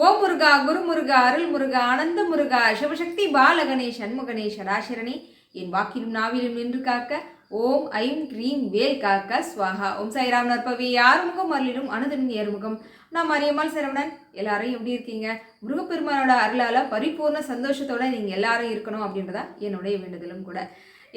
ஓம் முருகா குருமுருகா அருள் முருகா ஆனந்த முருகா சிவசக்தி பாலகணேஷ் சண்முகணேஷ் சராசரணி. என் வாக்கிலும் நாவிலும் நின்று காக்க ஓம் I'm cream வேல் காக்க ஸ்வாஹா ஓம் சாய்ராம் நற்பவி ஆறுமுகம் அருளிலும் அனுதன் ஏறுமுகம். நான் மரியம்மாள் சரவணன். எல்லாரும் எப்படி இருக்கீங்க? முருகப்பெருமானோட அருளால் பரிபூர்ண சந்தோஷத்தோட நீங்கள் எல்லாரும் இருக்கணும் அப்படின்றதா என்னுடைய வேண்டுதலும் கூட.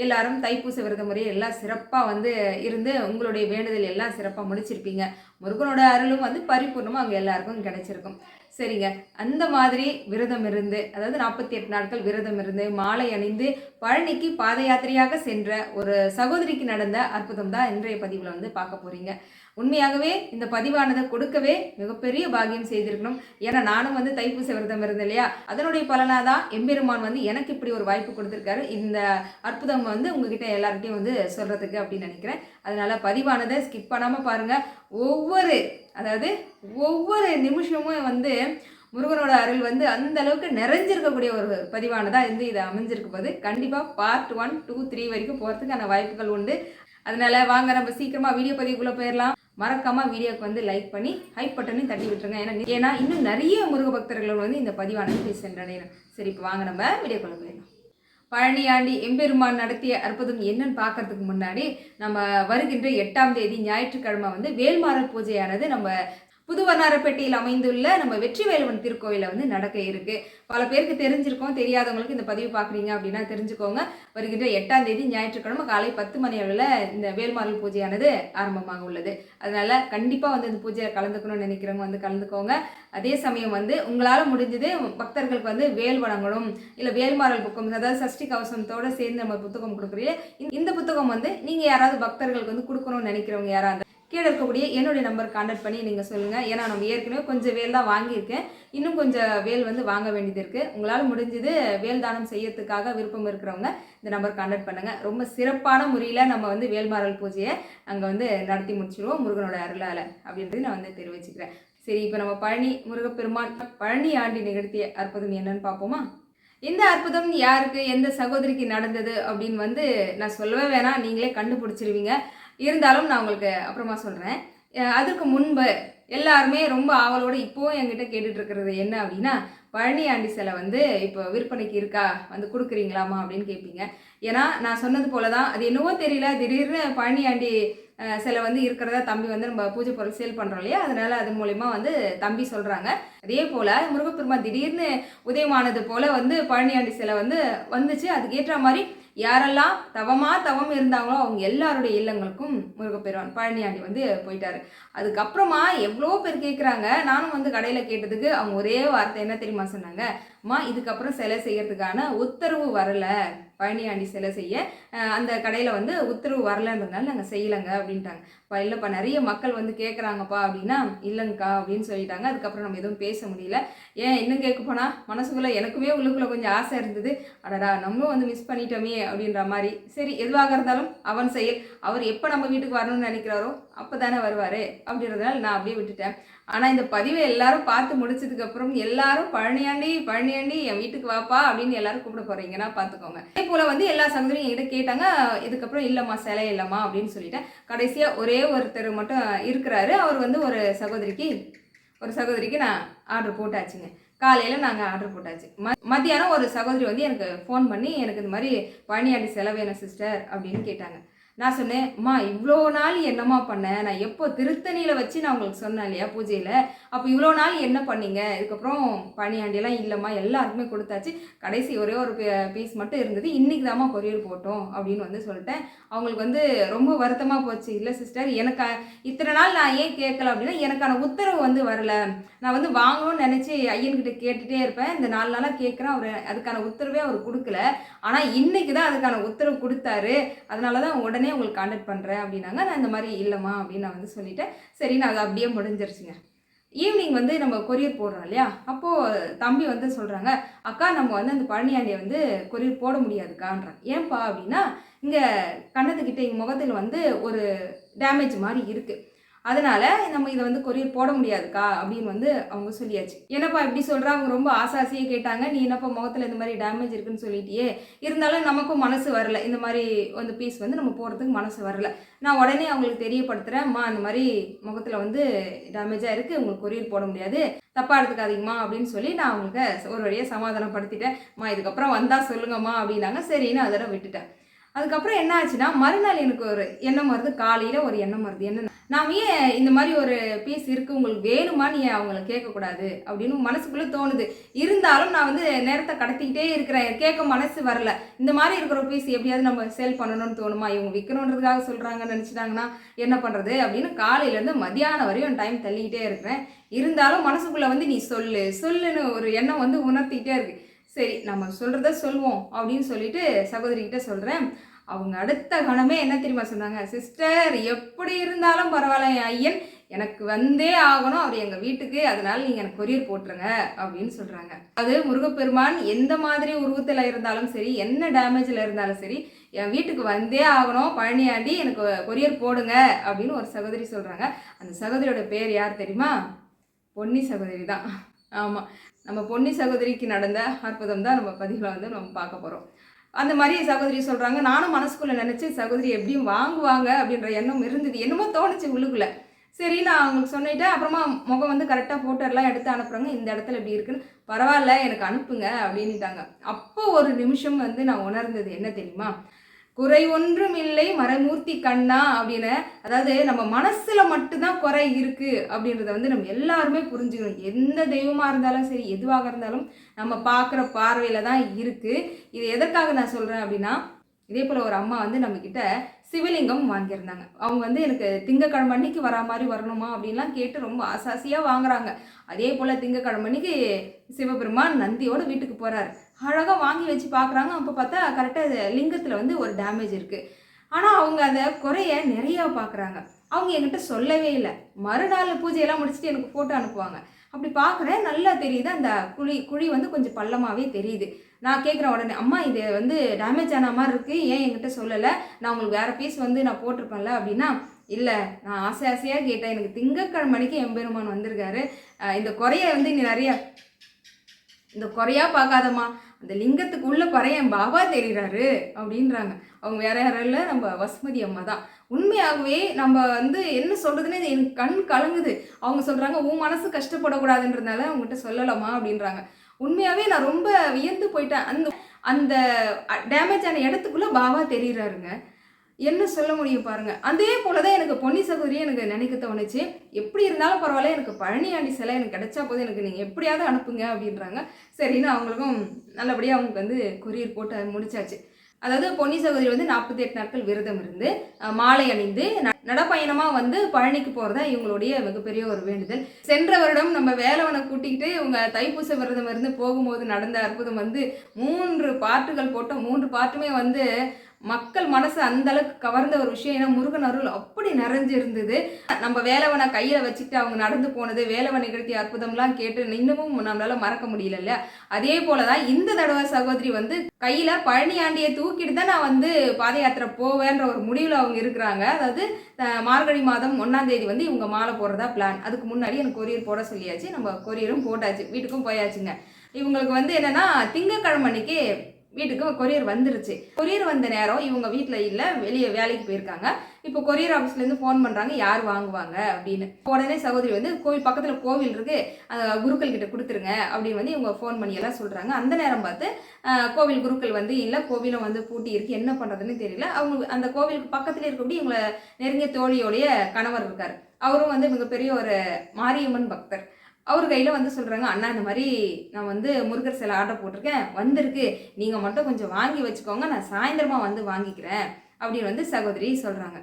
எல்லாரும் தைப்பூச விரத முறையை எல்லாம் சிறப்பாக வந்து இருந்து உங்களுடைய வேண்டுதல் எல்லாம் சிறப்பாக முடிச்சிருப்பீங்க. முருகனோட அருளும் வந்து பரிபூர்ணமாக அங்கே எல்லாருக்கும் கிடைச்சிருக்கும். சரிங்க. அந்த மாதிரி விரதம் இருந்து அதாவது நாற்பத்தி எட்டு நாட்கள் விரதம் இருந்து மாலை அணிந்து பழனிக்கு பாத யாத்திரையாக சென்ற ஒரு சகோதரிக்கு நடந்த அற்புதம் தான் இன்றைய பதிவில் வந்து பார்க்க போகிறீங்க உண்மையாகவே இந்த பதிவானதை கொடுக்கவே மிகப்பெரிய பாக்கியம் செய்திருக்கணும். ஏன்னா நானும் வந்து தைப்பூச விரதம் இருந்தேன் இல்லையா? அதனுடைய பலனாக தான் எம்பெருமான் வந்து எனக்கு இப்படி ஒரு வாய்ப்பு கொடுத்துருக்காரு. இந்த அற்புதம் வந்து உங்ககிட்ட எல்லார்கிட்டையும் வந்து சொல்கிறதுக்கு அப்படின்னு நினைக்கிறேன். அதனால பதிவானதை ஸ்கிப் பண்ணாமல் பாருங்கள் ஒவ்வொரு அதாவது ஒவ்வொரு நிமிஷமும் வந்து முருகனோட அருள் வந்து அந்த அளவுக்கு நிறைஞ்சிருக்கக்கூடிய ஒரு பதிவானதாக இருந்து இது அமைஞ்சிருக்கு போது கண்டிப்பாக பார்ட் ஒன் டூ த்ரீ வரைக்கும் போகிறதுக்கான வாய்ப்புகள் உண்டு. அதனால் வாங்க நம்ம சீக்கிரமாக வீடியோ பதிவுக்குள்ளே போயிடலாம். மறக்காம வீடியோக்கு வந்து லைக் பண்ணி ஹைப் பட்டனையும் தட்டி விட்டுருங்க. ஏன்னா ஏன்னா இன்னும் நிறைய முருக பக்தர்கள் வந்து இந்த பதிவானது போய் சென்றடையணும். சரி இப்போ வாங்க நம்ம வீடியோக்குள்ள போயிடலாம். பழனியாண்டி எம்பெருமான் நடத்திய அற்புதம் என்னன்னு பார்க்கறதுக்கு முன்னாடி நம்ம வருகின்ற எட்டாம் தேதி ஞாயிற்றுக்கிழமை வந்து வேல்மாறல் பூஜையானது நம்ம புதுவண்ணாரப்பேட்டையில் அமைந்துள்ள நம்ம வெற்றிவேலுவன் திருக்கோயிலில் வந்து நடக்க இருக்கு. பல பேருக்கு தெரிஞ்சிருக்கோம் தெரியாதவங்களுக்கு இந்த பதிவு பார்க்குறீங்க அப்படின்னா தெரிஞ்சுக்கோங்க. வருகின்ற எட்டாம் தேதி ஞாயிற்றுக்கிழமை காலை பத்து மணி அளவில் இந்த வேல்மாரல் பூஜையானது ஆரம்பமாக உள்ளது. அதனால கண்டிப்பாக வந்து இந்த பூஜையை கலந்துக்கணும்னு நினைக்கிறவங்க வந்து கலந்துக்கோங்க. அதே சமயம் வந்து உங்களால் முடிஞ்சது பக்தர்களுக்கு வந்து வேல் வணங்கணும் இல்லை வேல்மாரல் புக்கம் அதாவது சஷ்டி கவசத்தோட சேர்ந்து நம்ம புத்தகம் கொடுக்குறீங்க. இந்த புத்தகம் வந்து நீங்கள் யாராவது பக்தர்களுக்கு வந்து கொடுக்கணும்னு நினைக்கிறவங்க யாராவது கீழே இருக்கக்கூடிய என்னுடைய நம்பர் கான்டாக்ட் பண்ணி நீங்கள் சொல்லுங்கள் ஏன்னா நம்ம ஏற்கனவே கொஞ்சம் வேல் தான் வாங்கியிருக்கேன். இன்னும் கொஞ்சம் வேல் வந்து வாங்க வேண்டியது இருக்குது உங்களால் முடிஞ்சது வேல் தானம் செய்யறதுக்காக விருப்பம் இருக்கிறவங்க இந்த நம்பர் கான்டாக்ட் பண்ணுங்கள் ரொம்ப சிறப்பான முறையில் நம்ம வந்து வேல்மாரல் பூஜையை அங்கே வந்து நடத்தி முடிச்சிடுவோம் முருகனோட அருளால் அப்படின்றது நான் வந்து தெரிவிச்சுக்கிறேன். சரி இப்போ நம்ம பழனி முருகப்பெருமான் பழனி ஆண்டி நிகழ்த்திய அற்புதம் என்னன்னு பார்ப்போமா? இந்த அற்புதம் யாருக்கு எந்த சகோதரிக்கு நடந்தது அப்படின்னு வந்து நான் சொல்லவே வேணாம். நீங்களே கண்டுபிடிச்சிருவீங்க. இருந்தாலும் நான் உங்களுக்கு அப்புறமா சொல்கிறேன் அதுக்கு முன்பு எல்லாருமே ரொம்ப ஆவலோடு இப்போவும் என்கிட்ட கேட்டுட்டு இருக்கிறது என்ன அப்படின்னா பழனி ஆண்டி சிலை வந்து இப்போ விற்பனைக்கு இருக்கா? வந்து கொடுக்குறீங்களாமா அப்படின்னு கேட்பீங்க. ஏன்னா நான் சொன்னது போல தான் அது என்னவோ தெரியல. திடீர்னு பழனி ஆண்டி சிலை வந்து இருக்கிறதா தம்பி வந்து நம்ம பூஜை பொருள் சேல் பண்ணுறோம் இல்லையா? அதனால அது மூலயமா வந்து தம்பி சொல்கிறாங்க அதே போல் முருகப்பெருமா திடீர்னு உதயமானது போல் வந்து பழனியாண்டி சிலை வந்து வந்துச்சு. அதுக்கேற்ற மாதிரி யாரெல்லாம் தவமாக தவம் இருந்தாங்களோ அவங்க எல்லாருடைய இல்லங்களுக்கும் முருகப்பெருவான் பழனியாண்டி வந்து போயிட்டாரு. அதுக்கப்புறமா எவ்வளோ பேர் கேட்குறாங்க நானும் வந்து கடையில் கேட்டதுக்கு அவங்க ஒரே வார்த்தை என்ன தெரியுமா சொன்னாங்க? அம்மா இதுக்கப்புறம் சிலை செய்யறதுக்கான உத்தரவு வரலை. பழனியாண்டி சிலை செய்ய அந்த கடையில் வந்து உத்தரவு வரலன்றதுனால நாங்கள் செய்யலைங்க அப்படின்ட்டாங்க. இப்போ இல்லைப்பா நிறைய மக்கள் வந்து கேட்குறாங்கப்பா அப்படின்னா இல்லைங்கக்கா அப்படின்னு சொல்லிட்டாங்க. அதுக்கப்புறம் நம்ம எதுவும் பேச முடியல. ஏன் இன்னும் கேட்க போனால் மனசுக்குள்ளே எனக்குமே உள்ளுக்குள்ளே கொஞ்சம் ஆசை இருந்தது. அடடா நம்மளும் வந்து மிஸ் பண்ணிட்டோமே அப்படின்ற மாதிரி. சரி எதுவாக இருந்தாலும் அவன் செயல். அவர் எப்போ நம்ம வீட்டுக்கு வரணும்னு நினைக்கிறாரோ அப்போ தானே வருவார் அப்படின்றதுனால நான் அப்படியே விட்டுட்டேன். ஆனால் இந்த பதிவை எல்லாரும் பார்த்து முடிச்சதுக்கப்புறம் எல்லாரும் பழனியாண்டி பழனியாண்டி என் வீட்டுக்கு வாப்பா அப்படின்னு எல்லாரும் கூப்பிட போகிறீங்கன்னா பார்த்துக்கோங்க. அதே போல் வந்து எல்லா சகோதரியும் என்கிட்ட கேட்டாங்க இதுக்கப்புறம் இல்லைம்மா சிலை இல்லைம்மா அப்படின்னு சொல்லிட்டேன் கடைசியாக ஒரே ஒருத்தர் மட்டும் இருக்கிறாரு. அவர் வந்து ஒரு சகோதரிக்கு ஒரு சகோதரிக்கு நான் ஆர்டர் போட்டாச்சுங்க. காலையில் நாங்கள் ஆர்டர் போட்டாச்சு. ம மத்தியானம் ஒரு சகோதரி வந்து எனக்கு ஃபோன் பண்ணி எனக்கு இந்த மாதிரி பழனியாண்டி செலவு வேணும் சிஸ்டர் அப்படின்னு கேட்டாங்க. நான் சொன்னேன் அம்மா இவ்வளோ நாள் என்னம்மா பண்ணேன் நான் எப்போ திருத்தணியில் வச்சு நான் உங்களுக்கு சொன்னேன் இல்லையா பூஜையில்? அப்போ இவ்வளோ நாள் என்ன பண்ணீங்க? இதுக்கப்புறம் பனியாண்டியெல்லாம் இல்லைம்மா எல்லாருக்குமே கொடுத்தாச்சு. கடைசி ஒரே ஒரு பீஸ் மட்டும் இருந்தது. இன்றைக்கி தாம்மா கொரியர் போட்டோம் அப்படின்னு வந்து சொல்லிட்டேன். அவங்களுக்கு வந்து ரொம்ப வருத்தமாக போச்சு. இல்லை சிஸ்டர் எனக்கு இத்தனை நாள் நான் ஏன் கேட்கல? அப்படின்னா எனக்கான உத்தரவு வந்து வரல. நான் வந்து வாங்கணும்னு நினச்சி ஐயன்கிட்ட கேட்டுகிட்டே இருப்பேன். இந்த நாலு நாளாக கேட்குறேன். அவர் அதுக்கான உத்தரவே அவர் கொடுக்கல. ஆனால் இன்றைக்கி தான் அதுக்கான உத்தரவு கொடுத்தாரு. அதனால தான் உடனே உங்களுக்கு காண்டாக்ட் பண்ணுறேன் அப்படின்னாங்க. நான் இந்த மாதிரி இல்லைம்மா அப்படின்னு நான் வந்து சொல்லிட்டேன். சரி நான் அது அப்படியே முடிஞ்சிருச்சுங்க. ஈவினிங் வந்து நம்ம கொரியர் போடுறோம் இல்லையா? அப்போது தம்பி வந்து சொல்கிறாங்க அக்கா நம்ம வந்து அந்த பழனியாண்டியை வந்து கொரியர் போட முடியாதுக்கான்றான். ஏன்பா? அப்படின்னா இங்கே கண்ணத்துக்கிட்ட எங்கள் முகத்தில் வந்து ஒரு டேமேஜ் மாதிரி இருக்குது அதனால நம்ம இதை வந்து கொரியர் போட முடியாதுக்கா அப்படின்னு வந்து அவங்க சொல்லியாச்சு. என்னப்பா இப்படி சொல்கிறா அவங்க ரொம்ப ஆசாசியே கேட்டாங்க. நீ என்னப்பா முகத்தில் இந்த மாதிரி டேமேஜ் இருக்குன்னு சொல்லிட்டியே? இருந்தாலும் நமக்கும் மனசு வரல. இந்த மாதிரி வந்து பீஸ் வந்து நம்ம போடுறதுக்கு மனசு வரல. நான் உடனே அவங்களுக்கு தெரியப்படுத்துகிறேன்ம்மா அந்த மாதிரி முகத்தில் வந்து டேமேஜாக இருக்குது உங்களுக்கு கொரியர் போட முடியாது. தப்பாக எடுத்துக்காதீங்கம்மா அப்படின்னு சொல்லி நான் அவங்களுக்கு ஒரு வழியாக சமாதானப்படுத்திட்டேன். அம்மா இதுக்கப்புறம் வந்தால் சொல்லுங்கம்மா அப்படின்னாங்க. சரின்னு அதோட விட்டுட்டேன். அதுக்கப்புறம் என்ன ஆச்சுன்னா மறுநாள் எனக்கு ஒரு எண்ணம் வருது. காலையில் ஒரு எண்ணம் வருது. என்ன நாம் ஏன் இந்த மாதிரி ஒரு பீஸ் இருக்குது உங்களுக்கு வேணுமான்னு ஏன் அவங்கள கேட்கக்கூடாது. அப்படின்னு மனசுக்குள்ளே தோணுது. இருந்தாலும் நான் வந்து நேரத்தை கடத்திக்கிட்டே இருக்கிறேன். கேட்க மனசு வரல. இந்த மாதிரி இருக்கிற பீஸ் எப்படியாவது நம்ம சேல் பண்ணணும்னு தோணுமா? இவங்க விற்கணுன்றதுக்காக சொல்கிறாங்கன்னு நினச்சிட்டாங்கன்னா என்ன பண்ணுறது அப்படின்னு காலையிலேருந்து மதியானம் வரையும் டைம் தள்ளிக்கிட்டே இருக்கிறேன். இருந்தாலும் மனசுக்குள்ளே வந்து நீ சொல்லு. சொல்லுன்னு ஒரு எண்ணம் வந்து உணர்த்திக்கிட்டே இருக்குது சரி நம்ம சொல்கிறத சொல்வோம் அப்படின்னு சொல்லிட்டு சகோதரிகிட்ட சொல்கிறேன் அவங்க அடுத்த கணமே என்ன தெரியுமா சொன்னாங்க? சிஸ்டர் எப்படி இருந்தாலும் பரவாயில்ல என் ஐயன் எனக்கு வந்தே ஆகணும். அவர் எங்கள் வீட்டுக்கு அதனால நீங்கள் எனக்கு கொரியர் போட்டுருங்க அப்படின்னு சொல்கிறாங்க அது முருகப்பெருமான் எந்த மாதிரி உருவத்தில் இருந்தாலும் சரி என்ன டேமேஜில் இருந்தாலும் சரி என் வீட்டுக்கு வந்தே ஆகணும். பழனியாண்டி எனக்கு கொரியர் போடுங்க அப்படின்னு ஒரு சகோதரி சொல்கிறாங்க அந்த சகோதரியோட பேர் யார் தெரியுமா? பொன்னி சகோதரி தான். ஆமாம் நம்ம பொன்னி சகோதரிக்கு நடந்த அற்புதம் தான் நம்ம பதிவில் வந்து நம்ம பார்க்க போகிறோம் அந்த மாதிரி சகோதரி சொல்கிறாங்க நானும் மனசுக்குள்ளே நினச்சி சகோதரி எப்படியும் வாங்குவாங்க அப்படின்ற எண்ணம் இருந்தது. என்னமோ தோணுச்சு உள்ளுக்குள்ளே. சரி நான் அவங்களுக்கு சொல்லிட்டேன் அப்புறமா முகம் வந்து கரெக்டாக ஃபோட்டோலாம் எடுத்து அனுப்புகிறாங்க இந்த இடத்துல இப்படி இருக்குன்னு. பரவாயில்ல எனக்கு அனுப்புங்க அப்படின்ட்டாங்க அப்போ ஒரு நிமிஷம் வந்து நான் உணர்ந்தது என்ன தெரியுமா? குறை ஒன்றும் இல்லை மறைமூர்த்தி கண்ணா அப்படின்னு. அதாவது நம்ம மனசுல மட்டும்தான் குறை இருக்கு அப்படின்றத வந்து நம்ம எல்லாருமே புரிஞ்சுக்கணும். எந்த தெய்வமா இருந்தாலும் சரி எதுவாக இருந்தாலும் நம்ம பார்க்குற பார்வையில தான் இருக்கு. இது எதற்காக நான் சொல்றேன் அப்படின்னா இதே போல் ஒரு அம்மா வந்து நம்மக்கிட்ட சிவலிங்கம் வாங்கியிருந்தாங்க. அவங்க வந்து எனக்கு திங்கக்கிழமை அன்னைக்கு வரா மாதிரி வரணுமா அப்படின்லாம் கேட்டு ரொம்ப ஆசாசியாக வாங்குறாங்க. அதே போல் திங்கக்கிழமை அன்னைக்கு சிவபெருமான் நந்தியோட வீட்டுக்கு போகிறாரு அழகாக வாங்கி வச்சு பார்க்குறாங்க அப்போ பார்த்தா கரெக்டாக லிங்கத்தில் வந்து ஒரு டேமேஜ் இருக்குது ஆனால் அவங்க அதை குறைய நிறையா பார்க்குறாங்க அவங்க என்கிட்ட சொல்லவே இல்லை. மறுநாள் பூஜையெல்லாம் முடிச்சுட்டு எனக்கு ஃபோட்டோ அனுப்புவாங்க. அப்படி பார்க்குறேன் நல்லா தெரியுது. அந்த குழி குழி வந்து கொஞ்சம் பள்ளமாகவே தெரியுது. நான் கேட்குறேன் உடனே அம்மா இது வந்து டேமேஜ் ஆன மாதிரி இருக்குது ஏன் என்கிட்ட சொல்லலை? நான் உங்களுக்கு வேறு பீஸ் வந்து நான் போட்டிருப்பேன்ல அப்படின்னா இல்லை நான் ஆசை ஆசையாக கேட்டேன். எனக்கு திங்கக்கிழமை மணிக்கு எம்பெருமான் வந்திருக்காரு. இந்த குறைய வந்து நீ நிறைய இந்த குறையா பார்க்காதம்மா. அந்த லிங்கத்துக்கு உள்ள குறைய என் பாபா தெரிகிறாரு அப்படின்றாங்க. அவங்க வேற யாரும் இல்லை நம்ம வசுமதி அம்மா தான். உண்மையாகவே நம்ம வந்து என்ன சொல்கிறதுனே என் எனக்கு கண் கலங்குது. அவங்க சொல்கிறாங்க உன் மனசு கஷ்டப்படக்கூடாதுன்றதுனால அவங்ககிட்ட சொல்லலாமா அப்படின்றாங்க. உண்மையாகவே நான் ரொம்ப வியந்து போயிட்டேன். அந்த அந்த டேமேஜ் ஆன இடத்துக்குள்ளே பாபா தெரிகிறாருங்க என்ன சொல்ல முடியும் பாருங்க. அதே போல தான் எனக்கு பொன்னி சகோதரியை எனக்கு நினைக்க தோணுச்சு. எப்படி இருந்தாலும் பரவாயில்ல எனக்கு பழனியாண்டி சிலை எனக்கு கிடைச்சா போதும். எனக்கு நீங்கள் எப்படியாவது அனுப்புங்க அப்படின்றாங்க. சரின்னு அவங்களுக்கும் நல்லபடியாக அவங்களுக்கு வந்து கொரியர் போட்டு முடிச்சாச்சு. அதாவது பொன்னி சகோதரி வந்து நாற்பத்தி எட்டு நாட்கள் விரதம் இருந்து மாலை அணிந்து ந- நடப்பயணமாக வந்து பழனிக்கு போகிறதா இவங்களுடைய மிகப்பெரிய ஒரு வேண்டுதல். சென்ற வருடம் நம்ம வேலவனை கூட்டிக்கிட்டு இவங்க தைப்பூச விரதம் இருந்து போகும்போது நடந்த அற்புதம் வந்து மூன்று பாட்டுகள் போட்டோம். மூன்று பாட்டுமே வந்து மக்கள் மனசு அந்த அளவுக்கு கவர்ந்த ஒரு விஷயம். ஏன்னா முருகன் அருள் அப்படி நிறைஞ்சு இருந்தது நம்ம வேலவனை கையில வச்சுட்டு அவங்க நடந்து போனது வேலவன் நிகழ்த்திய அற்புதம்லாம் கேட்டு இன்னமும் நம்மளால மறக்க முடியல இல்லையா? அதே போலதான் இந்த தடவை சகோதரி வந்து கையில பழனியாண்டியை தூக்கிட்டு தான் நான் வந்து பாத யாத்திரை போவேன்ற ஒரு முடிவில் அவங்க இருக்கிறாங்க. அதாவது மார்கழி மாதம் ஒன்னாம் தேதி வந்து இவங்க மாலை போடுறதா பிளான் அதுக்கு முன்னாடி எனக்கு கொரியர் போட சொல்லியாச்சு. நம்ம கொரியரும் போட்டாச்சு. வீட்டுக்கும் போயாச்சுங்க. இவங்களுக்கு வந்து என்னன்னா திங்கக்கிழமை அன்னைக்கு வீட்டுக்கு கொரியர் வந்துருச்சு. கொரியர் வந்த நேரம் இவங்க வீட்டில் இல்லை வெளியே வேலைக்கு போயிருக்காங்க. இப்போ கொரியர் ஆஃபீஸ்லேருந்து ஃபோன் பண்ணுறாங்க யார் வாங்குவாங்க அப்படின்னு. உடனே சகோதரி வந்து கோவில் பக்கத்தில் கோவில் இருக்கு அந்த குருக்கள் கிட்ட கொடுத்துருங்க அப்படின்னு வந்து இவங்க ஃபோன் பண்ணி எல்லாம் சொல்கிறாங்க அந்த நேரம் பார்த்து கோவில் குருக்கள் வந்து இல்லை கோவிலும் வந்து பூட்டி இருக்கு என்ன பண்ணுறதுன்னு தெரியல. அவங்க அந்த கோவிலுக்கு பக்கத்துலேயே இருக்கக்கூடிய இவங்களை நெருங்கிய தோழியோடைய கணவர் இருக்கார். அவரும் வந்து மிகப்பெரிய ஒரு மாரியம்மன் பக்தர். அவர் கையில் வந்து சொல்கிறாங்க அண்ணா இந்த மாதிரி நான் வந்து முருகர் சிலை ஆர்டர் போட்டிருக்கேன். வந்திருக்கு. நீங்கள் மட்டும் கொஞ்சம் வாங்கி வச்சுக்கோங்க. நான் சாயந்தரமாக வந்து வாங்கிக்கிறேன். அப்படின்னு வந்து சகோதரி சொல்கிறாங்க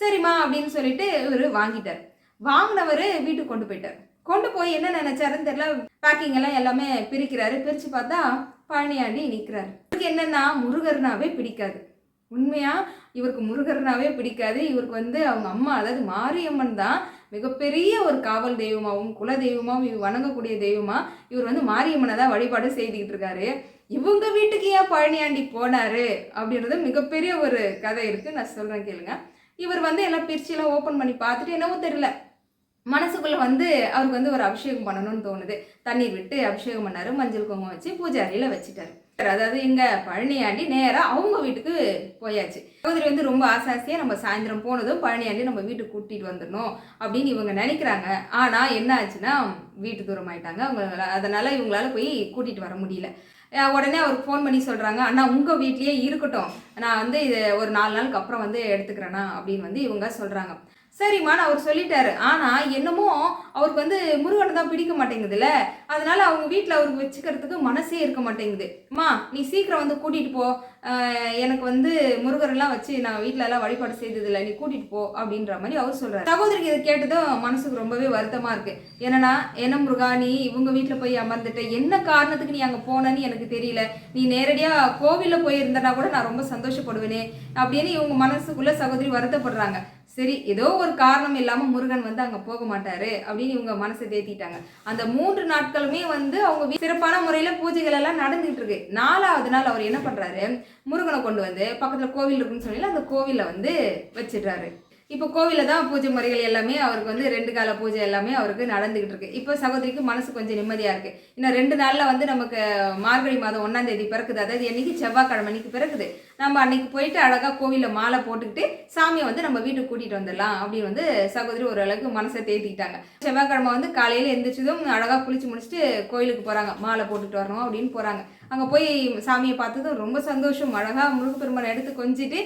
சரிம்மா அப்படின்னு சொல்லிட்டு இவர் வாங்கிட்டார். வாங்கினவர் வீட்டுக்கு கொண்டு போயிட்டார். கொண்டு போய் என்ன நினைச்சாருன்னு தெரியல. பேக்கிங் எல்லாம் எல்லாமே பிரிக்கிறாரு. பிரித்து பார்த்தா பழனியாண்டி நிற்கிறாரு அவருக்கு என்னன்னா முருகர்னாவே பிடிக்காது. உண்மையாக இவருக்கு முருகர்னாவே பிடிக்காது. இவருக்கு வந்து அவங்க அம்மா அதாவது மாரியம்மன் தான் மிகப்பெரிய ஒரு காவல் தெய்வமாகவும் குல தெய்வமாகவும் இவர் வணங்கக்கூடிய தெய்வமாக இவர் வந்து மாரியம்மனை தான் வழிபாடு செய்துக்கிட்டு இருக்காரு. இவங்க வீட்டுக்கு ஏன் பழனியாண்டி போனார்? அப்படின்றது மிகப்பெரிய ஒரு கதை இருக்குது நான் சொல்கிறேன் கேளுங்க. இவர் வந்து எல்லாம் பிரிச்சியெல்லாம் ஓப்பன் பண்ணி பார்த்துட்டு என்னவோ தெரியல. மனசுக்குள்ள வந்து அவருக்கு வந்து ஒரு அபிஷேகம் பண்ணணும்னு தோணுது. தண்ணீர் விட்டு அபிஷேகம் பண்ணாரு. மஞ்சள் குங்குமம் வச்சு பூஜை வச்சுட்டாரு. அதாவது எங்கள் பழனியாண்டி நேராக அவங்க வீட்டுக்கு போயாச்சு. சகோதரி வந்து ரொம்ப ஆசாசியாக நம்ம சாயந்தரம் போனதும் பழனியாண்டி நம்ம வீட்டுக்கு கூட்டிகிட்டு வந்துடணும் அப்படின்னு இவங்க நினைக்கிறாங்க. ஆனால் என்ன ஆச்சுன்னா வீட்டு தூரம் ஆயிட்டாங்க. அவங்க அதனால் இவங்களால போய் கூட்டிகிட்டு வர முடியல. உடனே அவருக்கு ஃபோன் பண்ணி சொல்கிறாங்க அண்ணா உங்கள் வீட்லேயே இருக்கட்டும். நான் வந்து இது ஒரு நாலு நாளுக்கு அப்புறம் வந்து எடுத்துக்கிறேண்ணா அப்படின்னு வந்து இவங்க சொல்கிறாங்க சரிம்மான்னு அவர் சொல்லிட்டாரு. ஆனால் என்னமோ அவருக்கு வந்து முருகனை தான் பிடிக்க மாட்டேங்குதுல்ல? அதனால அவங்க வீட்டில் அவருக்கு வச்சுக்கிறதுக்கு மனசே இருக்க மாட்டேங்குது. அம்மா நீ சீக்கிரம் வந்து கூட்டிகிட்டு போ. எனக்கு வந்து முருகரெல்லாம் வச்சு நான் வீட்டில எல்லாம் வழிபாடு செய்ததில்லை. நீ கூட்டிகிட்டு போ அப்படின்ற மாதிரி அவர் சொல்கிறார் சகோதரிக்கு இதை கேட்டதும் மனசுக்கு ரொம்பவே வருத்தமாக இருக்கு. என்னன்னா என்ன முருகா நீ இவங்க வீட்டில் போய் அமர்ந்துட்ட என்ன காரணத்துக்கு நீ அங்கே போனன்னு எனக்கு தெரியல. நீ நேரடியாக கோவிலில் போயிருந்தனா கூட நான் ரொம்ப சந்தோஷப்படுவேனே அப்படின்னு இவங்க மனசுக்குள்ள சகோதரி வருத்தப்படுறாங்க. சரி ஏதோ ஒரு காரணம் இல்லாமல் முருகன் வந்து அங்கே போக மாட்டாரு அப்படின்னு இவங்க மனசை தேத்திட்டாங்க. அந்த மூன்று நாட்களுமே வந்து அவங்க சிறப்பான முறையில் பூஜைகள் எல்லாம் நடந்துகிட்டு இருக்கு. நாலாவது நாள் அவர் என்ன பண்ணுறாரு முருகனை கொண்டு வந்து பக்கத்தில் கோவில் இருக்குன்னு சொல்லி அந்த கோவிலில் வந்து வச்சிடுறாரு. இப்போ கோவிலில் தான் பூஜை முறைகள் எல்லாமே அவருக்கு வந்து ரெண்டு கால பூஜை எல்லாமே அவருக்கு நடந்துகிட்டு இருக்கு. இப்போ சகோதரிக்கு மனசு கொஞ்சம் நிம்மதியாக இருக்கு. இன்னும் ரெண்டு நாளில் வந்து நமக்கு மார்கழி மாதம் ஒன்றாம் தேதி பிறக்குது. அதாவது என்னைக்கு செவ்வாய்க்கிழமை அன்னைக்கு பிறக்குது. நம்ம அன்னைக்கு போயிட்டு அழகாக கோவிலில் மாலை போட்டுக்கிட்டு சாமியை வந்து நம்ம வீட்டுக்கு கூட்டிகிட்டு வந்துடலாம் அப்படின்னு வந்து சகோதரி ஓரளவுக்கு மனசை தேத்திக்கிட்டாங்க. செவ்வாய்க்கிழமை வந்து காலையில் எந்திரிச்சதும் அழகாக குளிச்சு முடிச்சுட்டு கோயிலுக்கு போகிறாங்க மாலை போட்டுட்டு வரணும் அப்படின்னு போகிறாங்க அங்கே போய் சாமியை பார்த்ததும் ரொம்ப சந்தோஷம். அழகாக முருகப்பெருமானை எடுத்து கொஞ்சிட்டு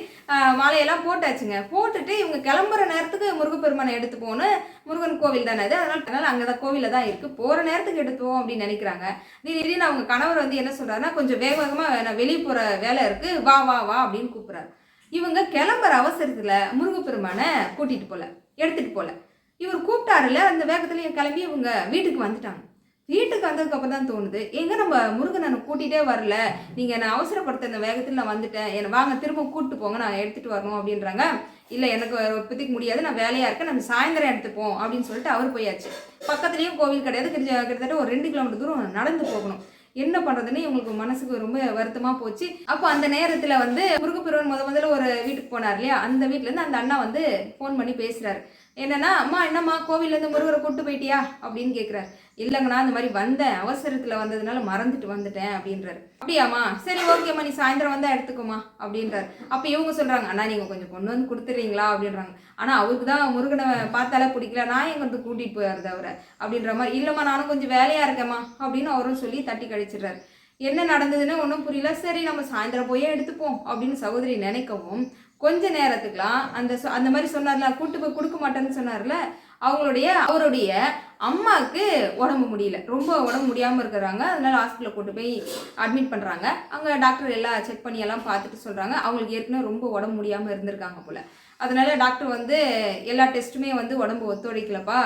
மாலையெல்லாம் போட்டாச்சுங்க. போட்டுட்டு இவங்க கிளம்புற நேரத்துக்கு முருகப்பெருமானை எடுத்து போகணும் முருகன் கோவில் தானே அது? அதனால் அதனால் அங்கே தான் கோவிலில் தான் இருக்குது போகிற நேரத்துக்கு எடுத்துவோம் அப்படின்னு நினைக்கிறாங்க. திடீர்னு அவங்க கணவர் வந்து என்ன சொல்கிறாருன்னா கொஞ்சம் வேக வேகமாக நான் வெளியே போகிற வேலை இருக்குது வா வா வா அப்படின்னு கூப்பிட்றாரு. இவங்க கிளம்புற அவசரத்தில் முருகப்பெருமானை கூட்டிகிட்டு போகல எடுத்துகிட்டு போகல இவர் கூப்பிட்டாருல அந்த வேகத்துல கிளம்பி இவங்க வீட்டுக்கு வந்துட்டாங்க. வீட்டுக்கு வந்ததுக்கப்புறம் தான் தோணுது எங்கே நம்ம முருகன் நான் கூட்டிகிட்டே வரல நீங்கள் என்னை அவசரப்படுத்த இந்த வேகத்தில் நான் வந்துட்டேன் என்னை வாங்க திரும்ப கூப்பிட்டு போங்க நான் எடுத்துகிட்டு வரணும் அப்படின்றாங்க. இல்லை எனக்கு இப்போதைக்கு முடியாது நான் வேலையாக இருக்கேன் நம்ம சாயந்தரம் எடுத்துப்போம் அப்படின்னு சொல்லிட்டு அவர் போயாச்சு. பக்கத்துலேயும் கோவில் கிடையாது கிட்டத்தட்ட ஒரு ரெண்டு கிலோமீட்டர் தூரம் நடந்து போகணும். என்ன பண்ணுறதுன்னு இவங்களுக்கு மனசுக்கு ரொம்ப வருத்தமாக போச்சு. அப்போ அந்த நேரத்தில் வந்து முருகப்பெருவன் முத முதல்ல ஒரு வீட்டுக்கு போனார் இல்லையா? அந்த வீட்டிலேருந்து அந்த அண்ணா வந்து ஃபோன் பண்ணி பேசுகிறாரு என்னன்னா அம்மா என்னம்மா கோவிலேருந்து முருகரை கூட்டு போயிட்டியா? அப்படின்னு கேட்குறாரு இல்லைங்கண்ணா இந்த மாதிரி வந்தேன். அவசரத்தில் வந்ததுனால மறந்துட்டு வந்துட்டேன் அப்படின்றாரு. அப்படியாம்மா? சரி ஓகேம்மா நீ சாயந்தரம் வந்தால் எடுத்துக்கோமா அப்படின்றாரு. அப்போ இவங்க சொல்கிறாங்க அண்ணா நீங்கள் கொஞ்சம் கொண்டு வந்து கொடுத்துட்றீங்களா அப்படின்றாங்க. ஆனால் அவருக்கு தான் முருகனை பார்த்தாலே பிடிக்கல. நான் எங்கே வந்து கூட்டிகிட்டு போயிருது அவரை? அப்படின்ற மாதிரி இல்லைம்மா நானும் கொஞ்சம் வேலையாக இருக்கேம்மா அப்படின்னு அவரும் சொல்லி தட்டி கழிச்சிடுறாரு. என்ன நடந்ததுன்னு ஒன்றும் புரியல. சரி நம்ம சாயந்தரம் போயே எடுத்துப்போம் அப்படின்னு சகோதரி நினைக்கவும் கொஞ்ச நேரத்துக்குலாம் அந்த அந்த மாதிரி சொன்னார்ல கூட்டு போய் கொடுக்க மாட்டேன்னு சொன்னார்ல அவங்களுடைய அவருடைய அம்மாவுக்கு உடம்பு முடியல. ரொம்ப உடம்பு முடியாமல் இருக்கிறாங்க. அதனால ஹாஸ்பிட்டலில் கூட்டு போய் அட்மிட் பண்ணுறாங்க அங்கே டாக்டர் எல்லாம் செக் பண்ணி எல்லாம் பார்த்துட்டு சொல்கிறாங்க அவங்களுக்கு ஏற்கனவே ரொம்ப உடம்பு முடியாமல் இருந்திருக்காங்க போல். அதனால டாக்டர் வந்து எல்லா டெஸ்ட்டுமே வந்து உடம்பு ஒத்துழைக்கலப்பா.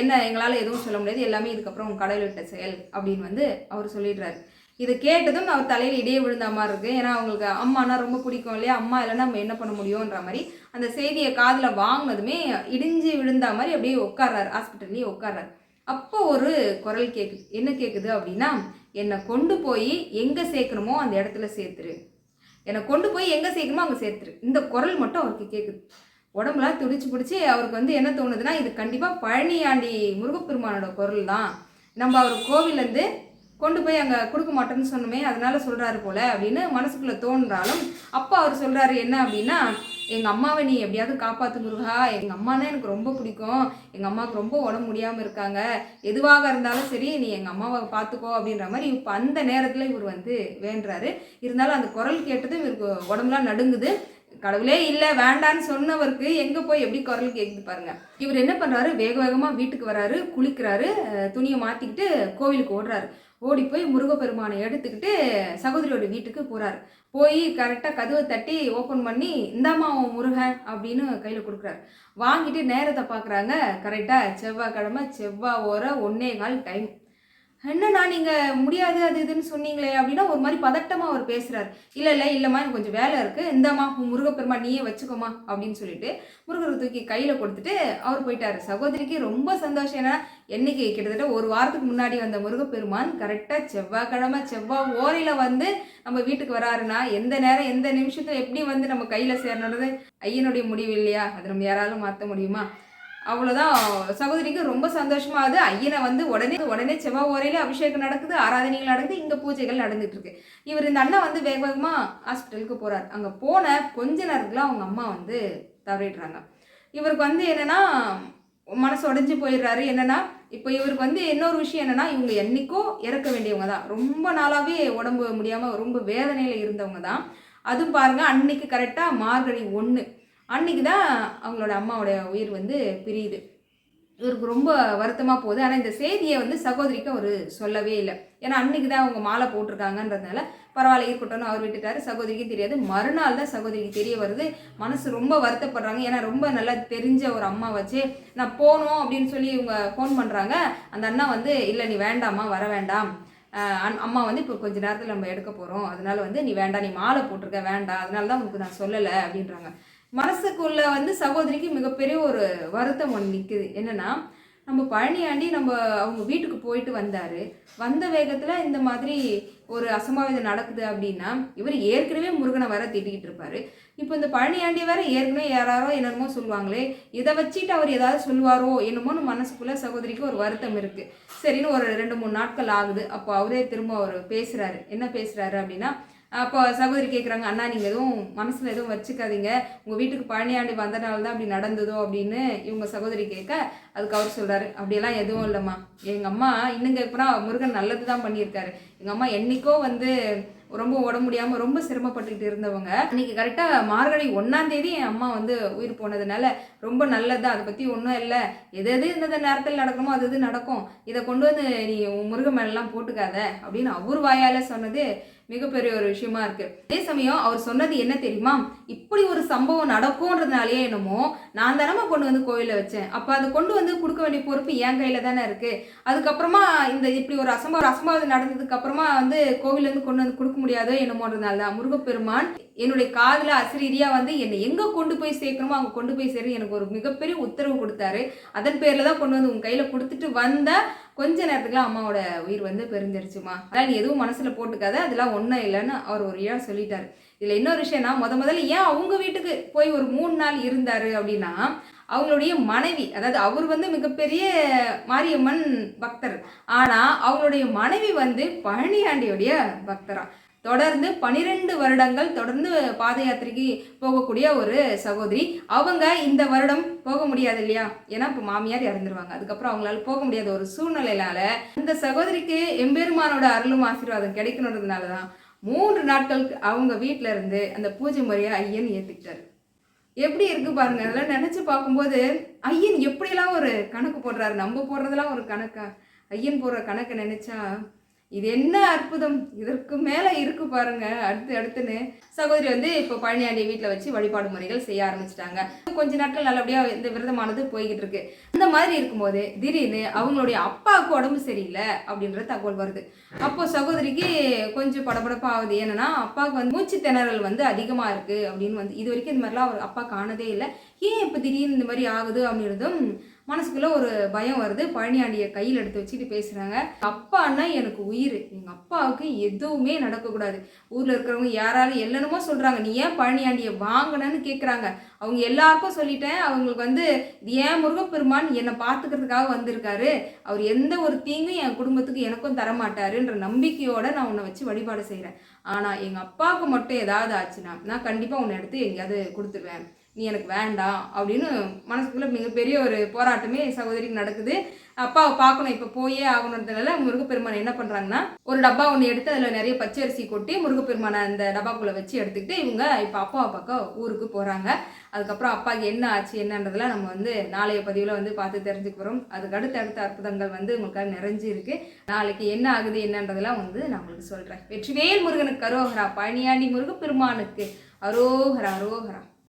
என்ன எங்களால் எதுவும் சொல்ல முடியாது. எல்லாமே இதுக்கப்புறம் உங்கள் விட்ட செயல் அப்படின்னு வந்து அவர் சொல்லிடுறாரு. இதை கேட்டதும் அவர் தலையில் இடையே விழுந்த மாதிரி இருக்கு. ஏன்னா அவங்களுக்கு அம்மானா ரொம்ப பிடிக்கும் இல்லையா? அம்மா இல்லைன்னா நம்ம என்ன பண்ண முடியுன்ற மாதிரி அந்த செய்தியை காதில் வாங்கினதுமே இடிஞ்சு விழுந்த மாதிரி அப்படியே உட்கார்றாரு ஹாஸ்பிட்டல்லையே உட்கார்றாரு. அப்போ ஒரு குரல் கேட்குது என்ன கேட்குது அப்படின்னா என்னை கொண்டு போய் எங்கே சேர்க்கணுமோ அந்த இடத்துல சேர்த்துரு. என்னை கொண்டு போய் எங்கே சேர்க்கணுமோ அங்கே சேர்த்துரு. இந்த குரல் மட்டும் அவருக்கு கேட்குது உடம்புலாம் துடிச்சு பிடிச்சி அவருக்கு வந்து என்ன தோணுதுன்னா இது கண்டிப்பாக பழனியாண்டி முருகப்பெருமானோட குரல் தான். நம்ம அவர் கோவிலேருந்து கொண்டு போய் அங்கே கொடுக்க மாட்டேன்னு சொன்னோமே அதனால சொல்கிறாரு போல அப்படின்னு மனசுக்குள்ளே தோன்றாலும் அப்பா அவர் சொல்கிறாரு என்ன அப்படின்னா எங்கள் அம்மாவை நீ எப்படியாவது காப்பாற்று முருகா. எங்கள் அம்மானா எனக்கு ரொம்ப பிடிக்கும். எங்கள் அம்மாவுக்கு ரொம்ப உடம்பு முடியாமல் இருக்காங்க. எதுவாக இருந்தாலும் சரி நீ எங்கள் அம்மாவை பார்த்துக்கோ அப்படின்ற மாதிரி இப்போ அந்த நேரத்தில் இவர் வந்து வேண்டுறாரு. இருந்தாலும் அந்த குரல் கேட்டதும் இவருக்கு உடம்புலாம் நடுங்குது. கடவுளே இல்லை வேண்டான்னு சொன்னவருக்கு எங்கே போய் எப்படி குரல் கேட்குது பாருங்க. இவர் என்ன பண்ணுறாரு வேக வேகமாக வீட்டுக்கு வராரு குளிக்கிறாரு துணியை மாற்றிக்கிட்டு கோவிலுக்கு ஓடுறாரு. ஓடி போய் முருகப்பெருமானை எடுத்துக்கிட்டு சகோதரியோட வீட்டுக்கு போகிறாரு போய் கரெக்டாக கதவை தட்டி ஓப்பன் பண்ணி இந்தாம்மா முருகன் அப்படின்னு கையில் கொடுக்குறாரு. வாங்கிட்டு நேரத்தை பார்க்குறாங்க. கரெக்டாக செவ்வாய்க்கிழமை செவ்வாய் ஓர ஒன்னே கால் டைம் என்னண்ணா நீங்கள் முடியாது அது இதுன்னு சொன்னீங்களே அப்படின்னா ஒரு மாதிரி பதட்டமாக அவர் பேசுகிறார் இல்லை இல்லை இல்லைம்மா எனக்கு கொஞ்சம் வேலை இருக்குது இந்தம்மா உன் முருகப்பெருமா நீயே வச்சுக்கோமா அப்படின்னு சொல்லிட்டு முருகரை தூக்கி கையில் கொடுத்துட்டு அவர் போயிட்டார். சகோதரிக்கு ரொம்ப சந்தோஷம். ஏன்னா என்னைக்கு கிட்டத்தட்ட ஒரு வாரத்துக்கு முன்னாடி வந்த முருகப்பெருமான் கரெக்டாக செவ்வாய்க்கிழமை செவ்வாய் ஓரையில் வந்து நம்ம வீட்டுக்கு வராருன்னா எந்த நேரம் எந்த நிமிஷத்தை எப்படி வந்து நம்ம கையில் சேரணுன்றது ஐயனுடைய முடிவு இல்லையா? அது நம்ம யாராலும் மாற்ற முடியுமா? அவ்வளோதான் சகோதரிக்கு ரொம்ப சந்தோஷமாகுது ஐயனை வந்து உடனே உடனே செவ்வாய் ஓரையில அபிஷேகம் நடக்குது ஆராதனைகள் நடக்குது இங்கே பூஜைகள் நடந்துட்டு இருக்கு. இவர் இந்த அண்ணா வந்து வேக வேகமாக ஹாஸ்பிட்டலுக்கு போகிறார் அங்கே போன கொஞ்ச நேரத்தில் அவங்க அம்மா வந்து தவறிடுறாங்க. இவருக்கு வந்து என்னென்னா மனசு உடஞ்சி போயிடுறாரு. என்னென்னா இப்போ இவருக்கு வந்து இன்னொரு விஷயம் என்னென்னா இவங்க என்னைக்கோ இறக்க வேண்டியவங்க தான். ரொம்ப நாளாகவே உடம்பு முடியாமல் ரொம்ப வேதனையில் இருந்தவங்க தான். அதுவும் பாருங்க அன்னைக்கு கரெக்டாக மார்கழி ஒன்று அன்னைக்கு தான் அவங்களோட அம்மாவோட உயிர் வந்து பிரியுது. இவருக்கு ரொம்ப வருத்தமாக போகுது. ஆனால் இந்த செய்தியை வந்து சகோதரிக்கு அவர் சொல்லவே இல்லை. ஏன்னா அன்னைக்கு தான் அவங்க மாலை போட்டிருக்காங்கன்றதுனால பரவாயில்ல இருக்கட்டும்னு அவர் விட்டுட்டாரு. சகோதரிக்கு தெரியாது. மறுநாள் தான் சகோதரிக்கு தெரிய வருது. மனசு ரொம்ப வருத்தப்படுறாங்க. ஏன்னா ரொம்ப நல்லா தெரிஞ்ச ஒரு அம்மா வச்சு நான் போகணும் அப்படின்னு சொல்லி இவங்க ஃபோன் பண்ணுறாங்க அந்த அண்ணா வந்து இல்லை நீ வேண்டாம்மா வர வேண்டாம். அம்மா வந்து இப்போ கொஞ்ச நேரத்தில் நம்ம எடுக்க போகிறோம் அதனால வந்து நீ வேண்டாம் நீ மாலை போட்டிருக்க வேண்டாம். அதனால தான் உங்களுக்கு நான் சொல்லலை அப்படின்றாங்க. மனசுக்குள்ள வந்து சகோதரிக்கு மிகப்பெரிய ஒரு வருத்தம் ஒன்று நிற்குது என்னன்னா நம்ம பழனியாண்டி நம்ம அவங்க வீட்டுக்கு போயிட்டு வந்தார். வந்த வேகத்தில் இந்த மாதிரி ஒரு அசம்பாவிதம் நடக்குது அப்படின்னா இவர் ஏற்கனவே முருகனை வர திட்டிக்கிட்டு இருப்பார். இப்போ இந்த பழனியாண்டி வேற ஏற்கனவே யாராரோ என்னென்னமோ சொல்லுவாங்களே இதை வச்சுட்டு அவர் ஏதாவது சொல்லுவாரோ என்னமோன்னு மனசுக்குள்ள சகோதரிக்கு ஒரு வருத்தம் இருக்குது சரின்னு ஒரு ரெண்டு மூணு நாட்கள் ஆகுது. அப்போ அவரே திரும்ப அவர் பேசுகிறாரு என்ன பேசுகிறாரு அப்படின்னா அப்போ சகோதரி கேட்குறாங்க அண்ணா நீங்கள் எதுவும் மனசில் எதுவும் வச்சுக்காதீங்க. உங்கள் வீட்டுக்கு பழனியாண்டி வந்தனால தான் அப்படி நடந்ததோ அப்படின்னு இவங்க சகோதரி கேட்க அதுக்கு அவர் சொல்கிறாரு அப்படியெல்லாம் எதுவும் இல்லைம்மா. எங்கள் அம்மா இன்னும் இப்போனா முருகன் நல்லது தான் பண்ணியிருக்காரு. எங்கள் அம்மா என்றைக்கோ வந்து ரொம்ப உடம்பு முடியாமல் ரொம்ப சிரமப்பட்டுக்கிட்டு இருந்தவங்க. இன்னைக்கு கரெக்டாக மார்கழி ஒன்றாந்தேதி என் அம்மா வந்து உயிர் போனதுனால ரொம்ப நல்லது அதை பற்றி ஒன்றும் இல்லை. எது எது இந்த நேரத்தில் நடக்கணுமோ அது இது நடக்கும். இதை கொண்டு வந்து நீ முருகன் மேலெல்லாம் போட்டுக்காத. அப்படின்னு அவர் வாயால் சொன்னது மிகப்பெரிய ஒரு விஷயமா இருக்கு. அதே சமயம் அவர் சொன்னது என்ன தெரியுமா? இப்படி ஒரு சம்பவம் நடக்கும்ன்றதுனாலயே என்னமோ நான் தானமா கொண்டு வந்து கோயில வச்சேன். அப்ப அதை கொண்டு வந்து கொடுக்க வேண்டிய பொறுப்பு என் கையில தானே இருக்கு. அதுக்கப்புறமா இந்த இப்படி ஒரு அசம்பா அசம்பாவது நடந்ததுக்கு அப்புறமா வந்து கோவிலேருந்து இருந்து கொண்டு வந்து கொடுக்க முடியாதோ என்னமோன்றதுனால தான். முருகப்பெருமான் என்னுடைய காதில் அசிரீதியா வந்து என்னை எங்க கொண்டு போய் சேர்க்கணுமோ அங்க கொண்டு போய் சேர்த்து எனக்கு ஒரு மிகப்பெரிய உத்தரவு கொடுத்தாரு. அதன் பேர்ல தான் கொண்டு வந்து உங்க கையில கொடுத்துட்டு வந்த கொஞ்ச நேரத்துக்குலாம் அம்மாவோட உயிர் வந்து பெருந்துருச்சுமா அதான் நீ எதுவும் மனசுல போட்டுக்காத அதெல்லாம் ஒன்றும் இல்லைன்னு அவர் ஒரு இடம் சொல்லிட்டாரு. இதுல இன்னொரு விஷயம்னா முத முதல்ல ஏன் அவங்க வீட்டுக்கு போய் ஒரு மூணு நாள் இருந்தாரு அப்படின்னா அவங்களுடைய மனைவி அதாவது அவர் வந்து மிகப்பெரிய மாரியம்மன் பக்தர். ஆனா அவங்களுடைய மனைவி வந்து பழனியாண்டியுடைய பக்தரா. தொடர்ந்து பனிரெண்டு வருடங்கள் தொடர்ந்து பாத யாத்திரைக்கு போகக்கூடிய ஒரு சகோதரி. அவங்க இந்த வருடம் போக முடியாது இல்லையா? ஏன்னா இப்போ மாமியார் இறந்துருவாங்க. அதுக்கப்புறம் அவங்களால போக முடியாத ஒரு சூழ்நிலையினால இந்த சகோதரிக்கு எம்பெருமானோட அருளும் ஆசீர்வாதம் கிடைக்கணுன்றதுனால தான் மூன்று நாட்களுக்கு அவங்க வீட்டில இருந்து அந்த பூஜை முறையை ஐயன் ஏற்றுக்கிட்டாரு எப்படி இருக்கு பாருங்க. அதெல்லாம் நினைச்சு பார்க்கும்போது ஐயன் எப்படியெல்லாம் ஒரு கணக்கு போடுறாரு? நம்ம போடுறதெல்லாம் ஒரு கணக்கா? ஐயன் போடுற கணக்கை நினைச்சா இது என்ன அற்புதம்? இதற்கு மேலே இருக்கு பாருங்க. அடுத்து அடுத்துன்னு சகோதரி வந்து இப்போ பழனியாண்டி வீட்டில் வச்சு வழிபாடு முறைகள் செய்ய ஆரம்பிச்சிட்டாங்க. கொஞ்ச நாட்கள் நல்லபடியாக இந்த விரதமானது போய்கிட்டு இருக்கு. இந்த மாதிரி இருக்கும்போது திடீர்னு அவங்களுடைய அப்பாவுக்கு உடம்பு சரியில்லை அப்படின்ற தகவல் வருது. அப்போ சகோதரிக்கு கொஞ்சம் படபடப்பாக ஆகுது. என்னன்னா அப்பாவுக்கு வந்து மூச்சு திணறல் வந்து அதிகமாக இருக்கு அப்படின்னு வந்து இது வரைக்கும் இந்த மாதிரிலாம் அவர் அப்பா காணதே இல்லை. ஏன் இப்போ திடீர்னு இந்த மாதிரி ஆகுது அப்படின்றதும் மனசுக்குள்ளே ஒரு பயம் வருது. பழனியாண்டியை கையில் எடுத்து வச்சுட்டு பேசுகிறாங்க அப்பான்னா எனக்கு உயிர். எங்கள் அப்பாவுக்கு எதுவுமே நடக்கக்கூடாது. ஊரில் இருக்கிறவங்க யாராலும் என்னென்னமோ சொல்கிறாங்க நீ ஏன் பழனியாண்டியை வாங்கினன்னு கேட்குறாங்க அவங்க எல்லாருக்கும் சொல்லிட்டேன். அவங்களுக்கு வந்து ஏன் முருகப்பெருமான் என்னை பார்த்துக்கிறதுக்காக வந்திருக்காரு? அவர் எந்த ஒரு தீங்கும் என் குடும்பத்துக்கு எனக்கும் தரமாட்டாருன்ற நம்பிக்கையோட நான் உன்னை வச்சு வழிபாடு செய்கிறேன் ஆனால் எங்கள் அப்பாவுக்கு மட்டும் ஏதாவது ஆச்சுன்னா நான் கண்டிப்பாக உன்னை எடுத்து எங்கேயாவது கொடுத்துருவேன். நீ எனக்கு வேண்டாம் அப்படின்னு மனசுக்குள்ளே மிகப்பெரிய ஒரு போராட்டமே சகோதரிக்கு நடக்குது. அப்பாவை பார்க்கணும் இப்போ போயே ஆகணுன்றதுனால முருகப்பெருமான் என்ன பண்ணுறாங்கன்னா ஒரு டப்பா ஒன்று எடுத்து அதில் நிறைய பச்சரிசி கொட்டி முருகப்பெருமானை அந்த டப்பாக்குள்ளே வச்சு எடுத்துக்கிட்டு இவங்க இப்போ அப்பாவை பார்க்க ஊருக்கு போகிறாங்க அதுக்கப்புறம் அப்பாவுக்கு என்ன ஆச்சு என்னன்றதெல்லாம் நம்ம வந்து நாளைய பதிவில் வந்து பார்த்து தெரிஞ்சுக்க போகிறோம் அதுக்கு அடுத்த அடுத்த அற்புதங்கள் வந்து உங்களுக்காக நிறைஞ்சு இருக்கு நாளைக்கு என்ன ஆகுது என்னன்றதெல்லாம் வந்து நான் உங்களுக்கு சொல்கிறேன் வெற்றிவேல் முருகனுக்கு அரோகரா பழனியாண்டி முருகப்பெருமானுக்கு அரோகரா அரோகரா.